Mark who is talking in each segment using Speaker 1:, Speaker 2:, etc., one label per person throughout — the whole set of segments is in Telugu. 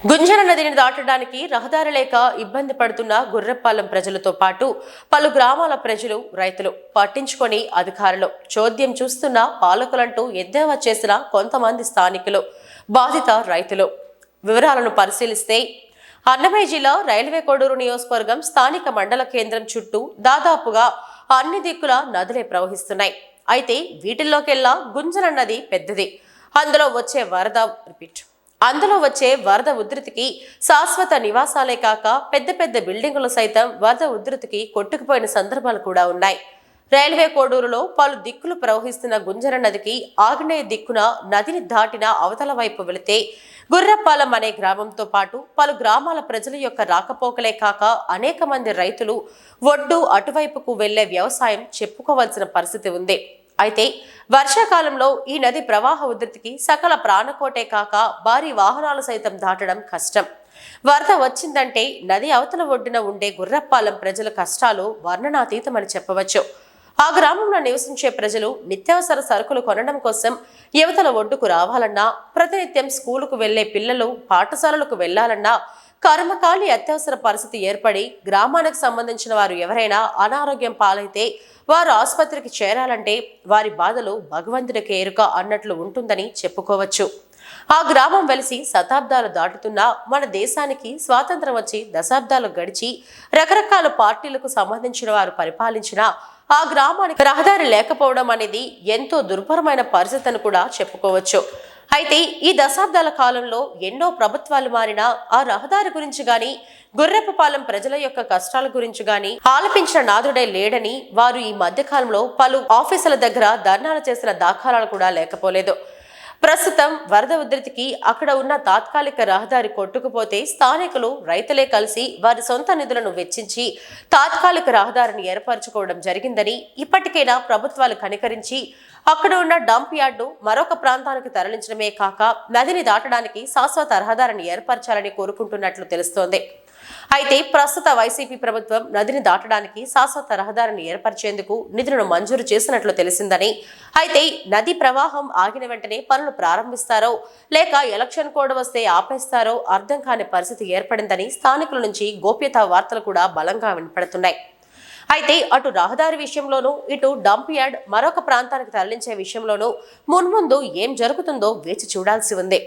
Speaker 1: గుంజన నదిని దాటడానికి రహదారి లేక ఇబ్బంది పడుతున్న గుర్రపాలెం ప్రజలతో పాటు పలు గ్రామాల ప్రజలు రైతులు పట్టించుకొని అధికారులు చోద్యం చూస్తున్న పాలకులంటూ ఎద్దేవా చేసిన కొంతమంది స్థానికులు బాధిత రైతులు. వివరాలను పరిశీలిస్తే అన్నమయ్య జిల్లా రైల్వే కోడూరు నియోజకవర్గం స్థానిక మండల కేంద్రం చుట్టూ దాదాపుగా అన్ని దిక్కుల నదులే ప్రవహిస్తున్నాయి. అయితే వీటిల్లోకెల్లా గుంజన నది పెద్దది. అందులో వచ్చే వరద రిపీట్. అందులో వచ్చే వరద ఉధృతికి శాశ్వత నివాసాలే కాక పెద్ద పెద్ద బిల్డింగులు సైతం వరద ఉధృతికి కొట్టుకుపోయిన సందర్భాలు కూడా ఉన్నాయి. రైల్వే కోడూరులో పలు దిక్కులు ప్రవహిస్తున్న గుంజర నదికి ఆగ్నేయ దిక్కున నదిని దాటిన అవతల వైపు వెళితే గుర్రపాలెం అనే గ్రామంతో పాటు పలు గ్రామాల ప్రజల యొక్క రాకపోకలే కాక అనేక మంది రైతులు ఒడ్డు అటువైపుకు వెళ్ళే వ్యవసాయం చెప్పుకోవాల్సిన పరిస్థితి ఉంది. అయితే వర్షాకాలంలో ఈ నది ప్రవాహ ఉధృతికి సకల ప్రాణకోటే కాక భారీ వాహనాలు సైతం దాటడం కష్టం. వరద వచ్చిందంటే నది అవతల ఒడ్డున ఉండే గుర్రపాలెం ప్రజల కష్టాలు వర్ణనాతీతమని చెప్పవచ్చు. ఆ గ్రామంలో నివసించే ప్రజలు నిత్యావసర సరుకులు కొనడం కోసం యువతల ఒడ్డుకు రావాలన్నా ప్రతినిత్యం స్కూలుకు వెళ్ళే పిల్లలు పాఠశాలలకు వెళ్ళాలన్నా కర్మకాలి అత్యవసర పరిస్థితి ఏర్పడి గ్రామానికి సంబంధించిన వారు ఎవరైనా అనారోగ్యం పాలైతే వారు ఆసుపత్రికి చేరాలంటే వారి బాధలు భగవంతుడికి ఎరుక అన్నట్లు ఉంటుందని చెప్పుకోవచ్చు. ఆ గ్రామం వెలిసి శతాబ్దాలు దాటుతున్నా మన దేశానికి స్వాతంత్రం వచ్చి దశాబ్దాలు గడిచి రకరకాల పార్టీలకు సంబంధించిన వారు పరిపాలించిన ఆ గ్రామానికి రహదారి లేకపోవడం అనేది ఎంతో దుర్భరమైన పరిస్థితి అని కూడా చెప్పుకోవచ్చు. అయితే ఈ దశాబ్దాల కాలంలో ఎన్నో ప్రభుత్వాలు మారినా ఆ రహదారి గురించి గాని గుర్రెప్పపాలెం ప్రజల యొక్క కష్టాల గురించి గాని ఆలపించిన నాదుడే లేడని వారు ఈ మధ్య కాలంలో పలు ఆఫీసుల దగ్గర ధర్నాలు చేసిన దాఖలాలు కూడా లేకపోలేదు. ప్రస్తుతం వరద ఉధృతికి అక్కడ ఉన్న తాత్కాలిక రహదారి కొట్టుకుపోతే స్థానికులు రైతులే కలిసి వారి సొంత నిధులను వెచ్చించి తాత్కాలిక రహదారిని ఏర్పరచుకోవడం జరిగిందని ఇప్పటికైనా ప్రభుత్వాలు కనికరించి అక్కడ ఉన్న డంప్ యార్డు మరొక ప్రాంతానికి తరలించడమే కాక నదిని దాటడానికి శాశ్వత రహదారిని ఏర్పరచాలని కోరుకుంటున్నట్లు తెలుస్తోంది. అయితే ప్రస్తుత వైసీపీ ప్రభుత్వం నదిని దాటడానికి శాశ్వత రహదారిని ఏర్పరిచేందుకు నిధులను మంజూరు చేసినట్లు తెలిసిందని. అయితే నది ప్రవాహం ఆగిన వెంటనే పనులు ప్రారంభిస్తారో లేక ఎలక్షన్ కోడ్ వస్తే ఆపేస్తారో అర్థం కాని పరిస్థితి ఏర్పడిందని స్థానికుల నుంచి గోప్యతా వార్తలు కూడా బలంగా వినపడుతున్నాయి. అయితే అటు రహదారి విషయంలోనూ ఇటు డంప్ యార్డ్ మరొక ప్రాంతానికి తరలించే విషయంలోనూ మున్ముందు ఏం జరుగుతుందో వేచి చూడాల్సి ఉంది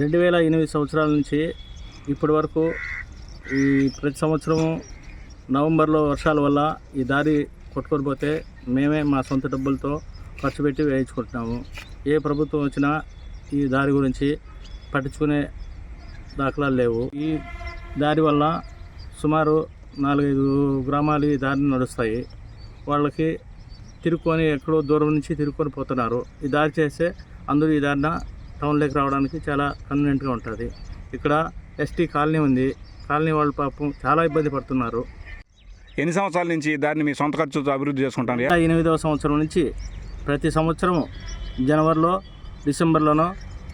Speaker 2: రెండు వేల ఎనిమిది సంవత్సరాల నుంచి ఇప్పటి వరకు ఈ ప్రతి సంవత్సరము నవంబర్లో వర్షాల వల్ల ఈ దారి కొట్టుకోకపోతే మేమే మా సొంత డబ్బులతో ఖర్చు పెట్టి వేయించుకుంటున్నాము. ఏ ప్రభుత్వం వచ్చినా ఈ దారి గురించి పట్టించుకునే దాఖలాలు లేవు. ఈ దారి వల్ల సుమారు నాలుగైదు గ్రామాలు ఈ దారిని నడుస్తాయి. వాళ్ళకి తిరుక్కొని ఎక్కడో దూరం నుంచి తిరుక్కొని పోతున్నారు. ఈ దారి చేస్తే అందరూ ఈ దారిన టౌన్లోకి రావడానికి చాలా కన్వీనియంట్గా ఉంటుంది. ఇక్కడ ఎస్టీ కాలనీ ఉంది. కాలనీ వాళ్ళు పాపం చాలా ఇబ్బంది పడుతున్నారు.
Speaker 3: ఎన్ని సంవత్సరాల నుంచి దాన్ని మీ సొంత ఖర్చుతో అభివృద్ధి చేసుకుంటారు?
Speaker 2: ఇలా ఎనిమిదవ సంవత్సరం నుంచి ప్రతి సంవత్సరం జనవరిలో డిసెంబర్లోనో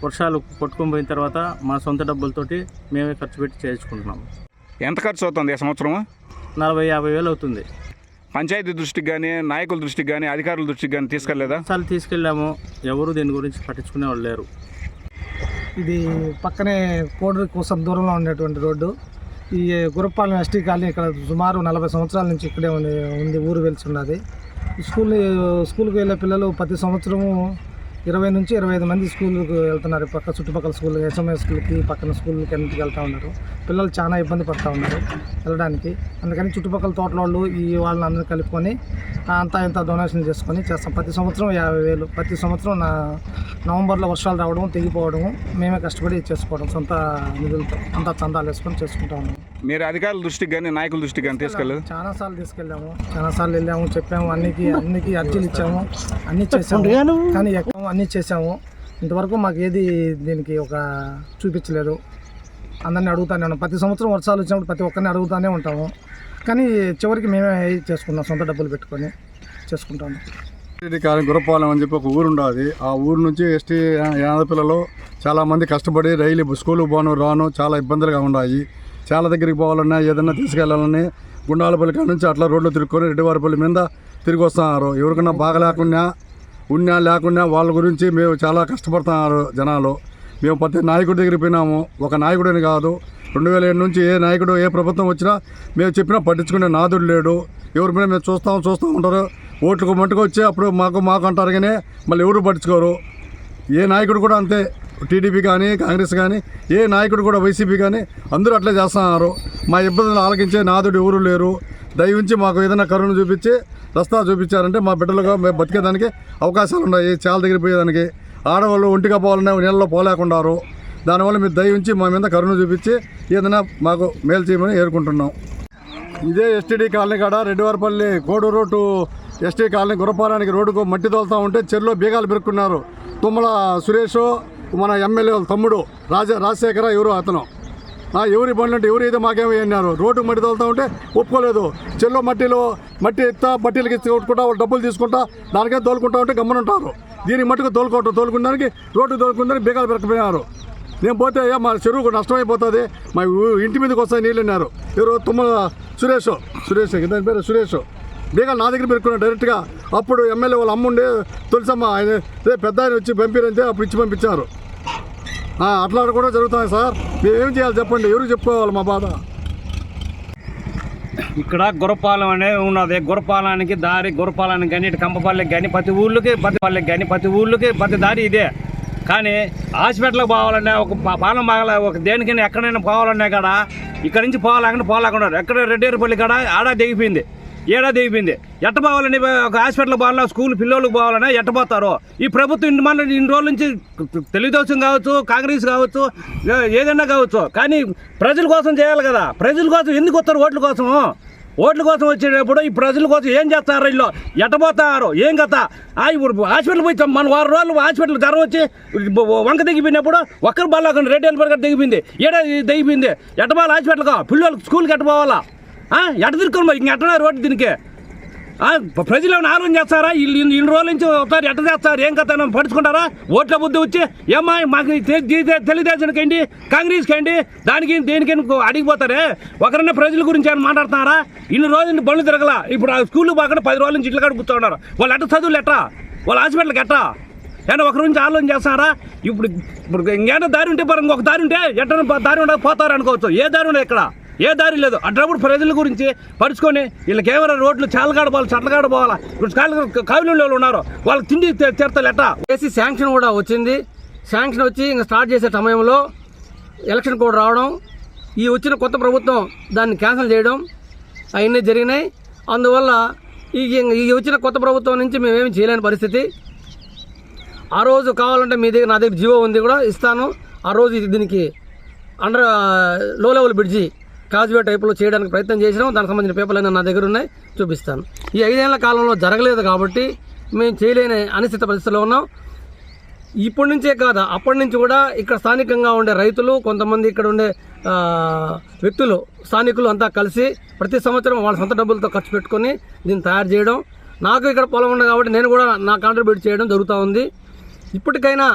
Speaker 2: వర్షాలు కొట్టుకొని పోయిన తర్వాత మా సొంత డబ్బులతోటి మేమే ఖర్చు పెట్టి చేయించుకుంటున్నాము
Speaker 3: ఎంత ఖర్చు అవుతుంది సంవత్సరం
Speaker 2: నలభై యాభై వేలు అవుతుంది.
Speaker 3: పంచాయతీ దృష్టికి కానీ నాయకుల దృష్టికి కానీ అధికారుల దృష్టికి కానీ తీసుకెళ్ళేదా?
Speaker 2: సార్లు తీసుకెళ్ళాము. ఎవరు దీని గురించి పట్టించుకునే వాళ్ళు లేరు.
Speaker 4: ఇది పక్కనే కోడూరు కోసం దూరంలో ఉండేటువంటి రోడ్డు. ఈ గురపాలెం ఎస్టీ కాలనీ ఇక్కడ సుమారు నలభై సంవత్సరాల నుంచి ఇక్కడే ఉంది ఉంది ఊరు వెలిసి ఉన్నది స్కూల్ స్కూల్కి వెళ్ళే పిల్లలు ప్రతి సంవత్సరము ఇరవై నుంచి ఇరవై ఐదు మంది స్కూల్కి వెళ్తున్నారు. పక్క చుట్టుపక్కల స్కూల్ ఎస్ఎంఏ స్కూల్కి పక్కన స్కూల్కి అన్నింటికి వెళ్తూ ఉన్నారు. పిల్లలు చాలా ఇబ్బంది పడుతూ ఉన్నారు వెళ్ళడానికి. అందుకని చుట్టుపక్కల తోటల వాళ్ళు ఈ వాళ్ళని అందరూ కలుపుకొని అంతా ఇంత డొనేషన్ చేసుకొని చేస్తాం. ప్రతి సంవత్సరం యాభై వేలు. ప్రతి సంవత్సరం నా నవంబర్లో వర్షాలు రావడం తెగిపోవడము మేమే కష్టపడి చేసుకోవడం సొంత నిధులతో అంతా చందాలు వేసుకొని చేసుకుంటా ఉన్నాం.
Speaker 3: మీరు అధికారుల దృష్టికి కానీ నాయకుల దృష్టికి కానీ తీసుకెళ్ళదు
Speaker 4: చాలా సార్లు తీసుకెళ్ళాము. చాలా సార్లు వెళ్ళాము చెప్పాము అన్నికి అన్నికి అర్జీలు ఇచ్చాము అన్ని చేసాము కానీ ఎక్కాము అన్ని చేసాము ఇంతవరకు మాకు ఏది దీనికి ఒక చూపించలేదు. అందరిని అడుగుతానే ఉన్నాం. ప్రతి సంవత్సరం వర్షాలు వచ్చినప్పుడు ప్రతి ఒక్కరిని అడుగుతానే ఉంటాము. కానీ చివరికి మేమే చేసుకున్నాం సొంత డబ్బులు పెట్టుకొని చేసుకుంటాము.
Speaker 5: ఎస్టీ గురపాలెం అని చెప్పి ఒక ఊరు ఉండదు. ఆ ఊరు నుంచి ఎస్టీ యాదపిల్లలు చాలామంది కష్టపడి రైలు స్కూల్కి పోను రాను చాలా ఇబ్బందులుగా ఉన్నాయి చాలా దగ్గరికి పోవాలన్నా ఏదన్నా తీసుకెళ్ళాలని గుండాలపల్లి కాడ నుంచి అట్లా రోడ్లు తిరుక్కొని రెడ్డివారిపల్లి మీద తిరిగి వస్తున్నారు. ఎవరికన్నా బాగా లేకుండా ఉన్నా లేకున్నా వాళ్ళ గురించి మేము చాలా కష్టపడుతున్నారు జనాలు. మేము ప్రతి నాయకుడి దగ్గరికి పోయినాము. ఒక నాయకుడిని కాదు రెండు వేల ఏడు నుంచి ఏ నాయకుడు ఏ ప్రభుత్వం వచ్చినా మేము చెప్పినా పట్టించుకునే నాదుడు లేడు. ఎవరి మీద మేము చూస్తాం చూస్తూ ఉంటారు. ఓట్లకు మట్టుకు వచ్చి అప్పుడు మాకు మాకు అంటారు కానీ మళ్ళీ ఎవరు పట్టించుకోరు. ఏ నాయకుడు కూడా అంతే. టీడీపీ కానీ కాంగ్రెస్ కానీ ఏ నాయకుడు కూడా వైసీపీ కానీ అందరూ అట్లే చేస్తున్నారు. మా ఇబ్బందులు ఆలకించే నాదుడు ఎవరు లేరు. దయవుంచి మాకు ఏదైనా కరుణ చూపించి రస్తా చూపించారంటే మా బిడ్డలుగా మేము బతికేదానికి అవకాశాలు ఉన్నాయి చాలా దగ్గర పోయేదానికి. ఆడవాళ్ళు ఒంటిగా పోవాలన్నా నీళ్ళలో పోలేకున్నారు దానివల్ల మీరు దయ ఉంచి మా మీద కరుణ చూపించి ఏదైనా మాకు మేలు చేయమని ఏరుకుంటున్నాం. ఇదే ఎస్టీడీ కాలనీ కాడ Reddivarapalli Koduru to ST colony గురపాలానికి రోడ్డుకు మట్టి తోలుతూ ఉంటే చెరులో బీగాలు పెరుక్కున్నారు. తుమ్మల సురేష్ మన ఎమ్మెల్యే తమ్ముడు రాజ రాజశేఖర ఎవరు అతను. ఆ, ఎవరి బండ్లు అంటే ఎవరు అయితే మాకేమో అన్నారు. రోడ్డు మట్టి తోలుతూ ఉంటే ఒప్పుకోలేదు. చెల్లో మట్టిలో మట్టి ఎత్తా మట్టిలకి కొట్టుకుంటా వాళ్ళు డబ్బులు తీసుకుంటా దానికే తోలుకుంటా ఉంటే గమ్మనుంటారు. దీనికి మట్టుకు తోలుకోవటం తోలుకున్నానికి రోడ్డు తోలుకుందని బీగాలు పెరకపోయినారు నేను పోతే అయ్యా మా చెరువుకు నష్టమైపోతుంది. మా ఊ- ఇంటి మీదకి వస్తాయి నీళ్ళు అన్నారు. ఎవరు తుమ్మల సురేష్ సురేష్ దాని పేరు సురేష్. బీగాలు నా దగ్గర పెట్టుకున్నాను డైరెక్ట్గా అప్పుడు ఎమ్మెల్యే వాళ్ళ అమ్ముండే తులసమ్మ ఆయన పెద్ద ఆయన వచ్చి పంపిరంటే అప్పుడు ఇచ్చి పంపించారు. అట్లా కూడా జరుగుతాయి సార్. మేము ఏం చేయాలి చెప్పండి. ఎవరు చెప్పుకోవాలి మా బాధ?
Speaker 6: ఇక్కడ గురపాలెం అనేది ఉన్నది. గురపాలానికి దారి గురపాలానికి కానీ ఇటు కంపపల్లికి కానీ ప్రతి ఊళ్ళకి ప్రతి పల్లెకి కానీ ప్రతి ఊళ్ళకి ప్రతి దారి ఇదే. కానీ హాస్పిటల్కి పోవాలన్నా ఒక పాలన పాలెం ఒక దేనికైనా ఎక్కడైనా పోవాలన్నా కాడ ఇక్కడ నుంచి పోవాలంటే పోలేకుండా ఎక్కడ రెడ్డేరుపల్లి కాడ ఆడా దిగిపోయింది ఏడా దిగిపోయింది. ఎట్ట పోవాలని ఒక హాస్పిటల్ పోవాలన్నా స్కూల్ పిల్లలకు పోవాలన్నా ఎట్టపోతారు ఈ ప్రభుత్వం ఇన్ని మన ఇన్ని రోజుల నుంచి తెలుగుదేశం కావచ్చు కాంగ్రెస్ కావచ్చు ఏదైనా కావచ్చు. కానీ ప్రజల కోసం చేయాలి కదా. ప్రజల కోసం ఎందుకు వస్తారు ఓట్ల కోసం? ఓట్ల కోసం వచ్చేటప్పుడు ఈ ప్రజల కోసం ఏం చేస్తారు వీళ్ళు? ఎట్టబోతారు? ఏం కథ? ఆ ఇప్పుడు హాస్పిటల్ పోయి మన వారం రోజులు హాస్పిటల్ ధర వచ్చి వంక దిగిపోయినప్పుడు ఒక్కరు బాగా రెడ్ ఎల్బర్గర్ దిగిపోయింది ఏడా దిగిపోయింది ఎట్టబాలి హాస్పిటల్గా పిల్లలు స్కూల్కి ఎట్టబోవాలా? ఎట్ట తిరుక్కోవాలి ఇంక ఎట్టనా రోడ్డు దీనికి? ప్రజలు ఏమైనా ఆలోచన చేస్తారా? వీళ్ళు ఇన్ని రోజుల నుంచి ఒకసారి ఎట్ట చేస్తారు? ఏం కథ పడుచుకుంటారా ఓట్ల బుద్ధి వచ్చి ఏమ్మా మాకు తెలుగుదేశానికి ఏంటి? కాంగ్రెస్కి ఏంటి? దానికి దేనికి అడిగిపోతారే ఒకరన్నా ప్రజల గురించి ఏమైనా మాట్లాడుతున్నారా? ఇన్ని రోజులు బండ్లు తిరగల. ఇప్పుడు ఆ స్కూల్ పోకుండా పది రోజుల నుంచి ఇంట్లో కాడ కూర్చోన్నారు వాళ్ళు ఎట్ట చదువులు ఎట్టా వాళ్ళ హాస్పిటల్కి ఎట్టా ఏమన్నా ఒకరి నుంచి ఆలోచన చేస్తారా ఇప్పుడు ఇప్పుడు ఇంకేమైనా దారి ఉంటే పరంగా ఇంకొక దారి ఉంటే ఎట్ట దారి ఉండకపోతారు అనుకోవచ్చు. ఏ దారి ఉండదు ఇక్కడ. ఏ దారి లేదు. అడ్డప్పుడు ప్రజల గురించి పరుచుకొని వీళ్ళకి ఏమైనా రోడ్లు చాలగాడ పోవాలి చట్లగాడ పోవాలా ఇప్పుడు కాలు వాళ్ళు ఉన్నారు. వాళ్ళకి తిండి తీర్థాలు ఎట్టా?
Speaker 7: వేసి శాంక్షన్ కూడా వచ్చింది. శాంక్షన్ వచ్చి ఇంకా స్టార్ట్ చేసే సమయంలో ఎలక్షన్ కోడ్ రావడం ఈ వచ్చిన కొత్త ప్రభుత్వం దాన్ని క్యాన్సిల్ చేయడం అవన్నీ జరిగినాయి. అందువల్ల ఈ ఈ వచ్చిన కొత్త ప్రభుత్వం నుంచి మేమేమి చేయలేని పరిస్థితి. ఆ రోజు కావాలంటే మీ దగ్గర నా దగ్గర జీవో ఉంది కూడా ఇస్తాను. ఆ రోజు దీనికి అండర్లో లెవెల్ బ్రిడ్జి కాజ్వే టైప్లో చేయడానికి ప్రయత్నం చేసినాం. దానికి సంబంధించిన పేపర్లు అయినా నా దగ్గర ఉన్నాయి. చూపిస్తాను. ఈ ఐదేళ్ళ కాలంలో జరగలేదు కాబట్టి మేము చేయలేని అనిశ్చిత పరిస్థితిలో ఉన్నాం. ఇప్పటి నుంచే కాదు అప్పటి నుంచి కూడా ఇక్కడ స్థానికంగా ఉండే రైతులు కొంతమంది ఇక్కడ ఉండే వ్యక్తులు స్థానికులు అంతా కలిసి ప్రతి సంవత్సరం వాళ్ళ సొంత డబ్బులతో ఖర్చు పెట్టుకొని దీన్ని తయారు చేయడం. నాకు ఇక్కడ పొలం ఉంది కాబట్టి నేను కూడా నా కాంట్రిబ్యూట్ చేయడం జరుగుతూ ఉంది. ఇప్పటికైనా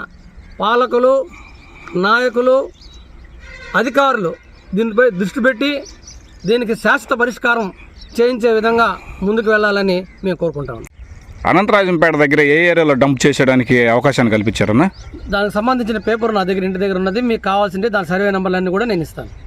Speaker 7: పాలకులు నాయకులు అధికారులు దీనిపై దృష్టి పెట్టి దీనికి శాశ్వత పరిష్కారం చేయించే విధంగా ముందుకు వెళ్ళాలని మేము కోరుకుంటాం.
Speaker 3: అనంతరాజంపేట దగ్గర ఏ ఏరియాలో డంప్ చేసేయడానికి అవకాశాన్ని కల్పించారన్నా?
Speaker 7: దానికి సంబంధించిన పేపర్ నా దగ్గర ఇంటి దగ్గర ఉన్నది. మీకు కావాల్సింటే దాని సర్వే నెంబర్లన్నీ కూడా నేను ఇస్తాను.